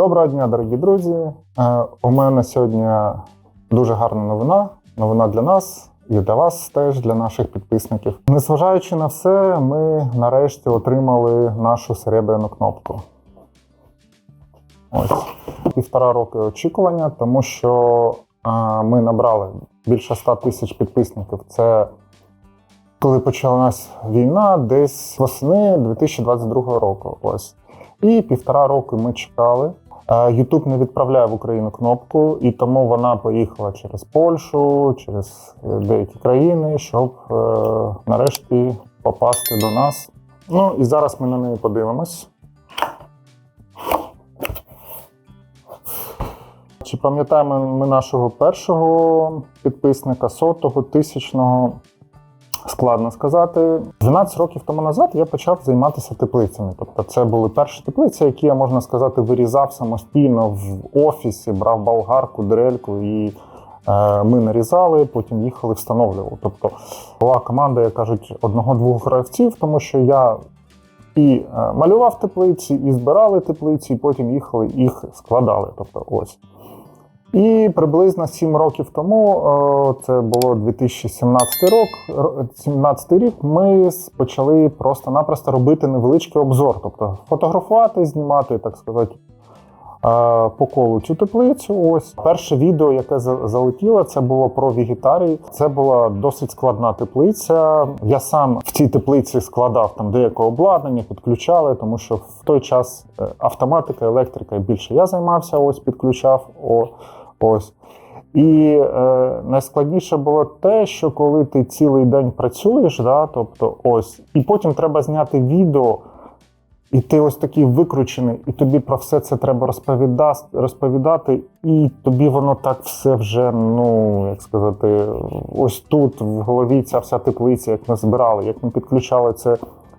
Доброго дня, дорогі друзі. Е, У мене сьогодні дуже гарна новина. Новина для нас і для вас теж, для наших підписників. Незважаючи на все, ми нарешті отримали нашу серебряну кнопку. Ось півтора роки очікування, тому що е, ми набрали більше 100 тисяч підписників. Це коли почалась війна, десь восени 2022 року. Ось. І півтора року ми чекали. Ютуб не відправляє в Україну кнопку, і тому вона поїхала через Польщу, через е, деякі країни, щоб е, нарешті попасти до нас. Ну і зараз ми на неї подивимось. Чи пам'ятаємо ми нашого першого підписника, сотого, тисячного? Складно сказати. 12 років тому назад я почав займатися теплицями. Тобто, це були перші теплиці, які я можна сказати вирізав самостійно в офісі, брав болгарку, дрельку і е, ми нарізали, потім їхали, встановлювали. Тобто була команда, як кажуть, одного-двох гравців, тому що я і е, малював теплиці, і збирали теплиці, і потім їхали їх складали. Тобто, ось. І приблизно 7 років тому, це було 2017 рік, 17 рік, ми почали просто-напросто робити невеличкий обзор, тобто фотографувати, знімати, так сказати, е, по колу цю теплицю. Ось перше відео, яке за- залетіло, це було про вегетарій. Це була досить складна теплиця. Я сам в цій теплиці складав там деяке обладнання, підключали, тому що в той час е, автоматика, електрика більше я займався, ось підключав. О, ось. І е, найскладніше було те, що коли ти цілий день працюєш, да, тобто ось, і потім треба зняти відео, і ти ось такий викручений, і тобі про все це треба розповіда, розповідати, і тобі воно так все вже, ну як сказати, ось тут в голові ця вся теплиця, як ми збирали, як ми підключали це.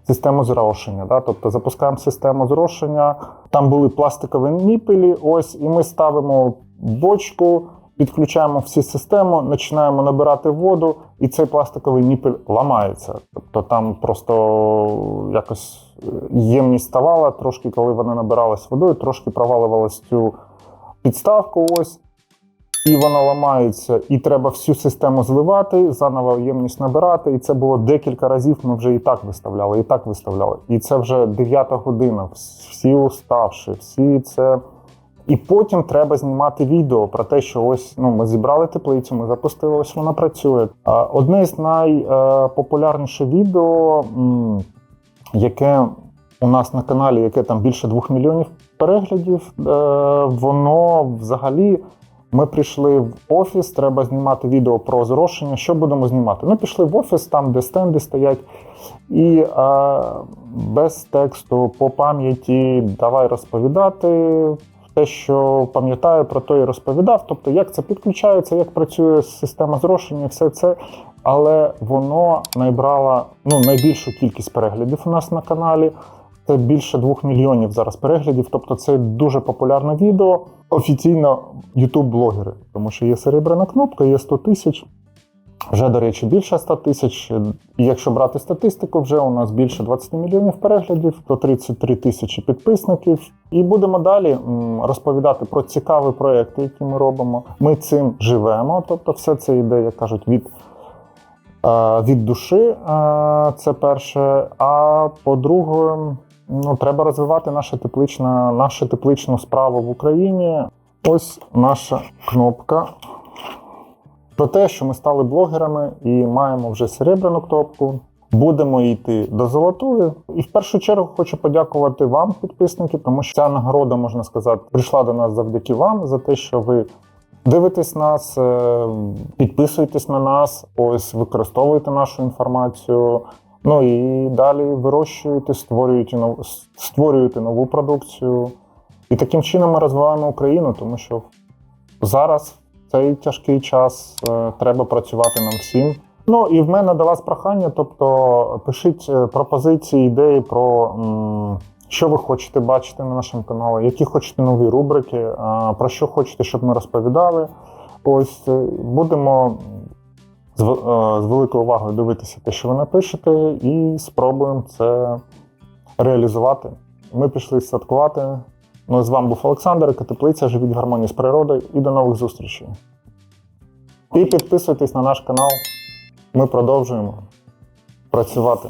Систему зрошення, да? тобто запускаємо систему зрошення. Там були пластикові ніпелі, ось, і ми ставимо бочку, підключаємо всі систему, починаємо набирати воду, і цей пластиковий ніпель ламається. Тобто там просто якось е, ємність ставала, трошки, коли вона набиралась водою, трошки провалювалась цю підставку. Ось. І вона ламається, і треба всю систему зливати, заново ємність набирати. І це було декілька разів. Ми вже і так виставляли, і так виставляли. І це вже дев'ята година. Всі уставши, всі це. І потім треба знімати відео про те, що ось ну ми зібрали теплицю, ми запустили, ось вона працює. А, Одне з найпопулярніших відео, яке у нас на каналі, яке там більше двох мільйонів переглядів, е, воно взагалі. Ми прийшли в офіс, треба знімати відео про зрошення. Що будемо знімати? Ну, пішли в офіс, там, де стенди стоять, і е, без тексту по пам'яті давай розповідати. Те, що пам'ятаю, про то і розповідав. Тобто, як це підключається, як працює система зрошення, все це. Але воно набрало ну, найбільшу кількість переглядів у нас на каналі. Це більше двох мільйонів зараз переглядів. Тобто це дуже популярне відео. Офіційно ютуб-блогери, тому що є серебряна кнопка, є 100 тисяч. Вже, до речі, більше 100 тисяч. Якщо брати статистику, вже у нас більше 20 мільйонів переглядів, 133 тисячі підписників. І будемо далі розповідати про цікаві проекти, які ми робимо. Ми цим живемо. Тобто, все це йде, як кажуть, від, е, від душі. е, Це перше. А по-друге, ну, треба розвивати нашу теплична, нашу тепличну справу в Україні. Ось наша кнопка. Про те, що ми стали блогерами і маємо вже серебряну кнопку. Будемо йти до золотої. І в першу чергу хочу подякувати вам, підписники, тому що ця нагорода, можна сказати, прийшла до нас завдяки вам за те, що ви дивитесь нас, е, підписуєтесь на нас, ось використовуєте нашу інформацію. Ну і далі вирощуєте, створюєте нову, створюєте нову продукцію. І таким чином ми розвиваємо Україну, тому що зараз цей тяжкий час е, треба працювати нам всім. Ну і в мене до вас прохання. Тобто пишіть е, пропозиції, ідеї про що ви хочете бачити на нашому каналі, які хочете нові рубрики, е, про що хочете, щоб ми розповідали. Ось будемо з великою увагою дивитися те, що ви напишете, і спробуємо це реалізувати. Ми пішли святкувати Ну, з вами був Олександр, Катеплиця, живіть в гармонії з природою і до нових зустрічей. І підписуйтесь на наш канал. Ми продовжуємо працювати.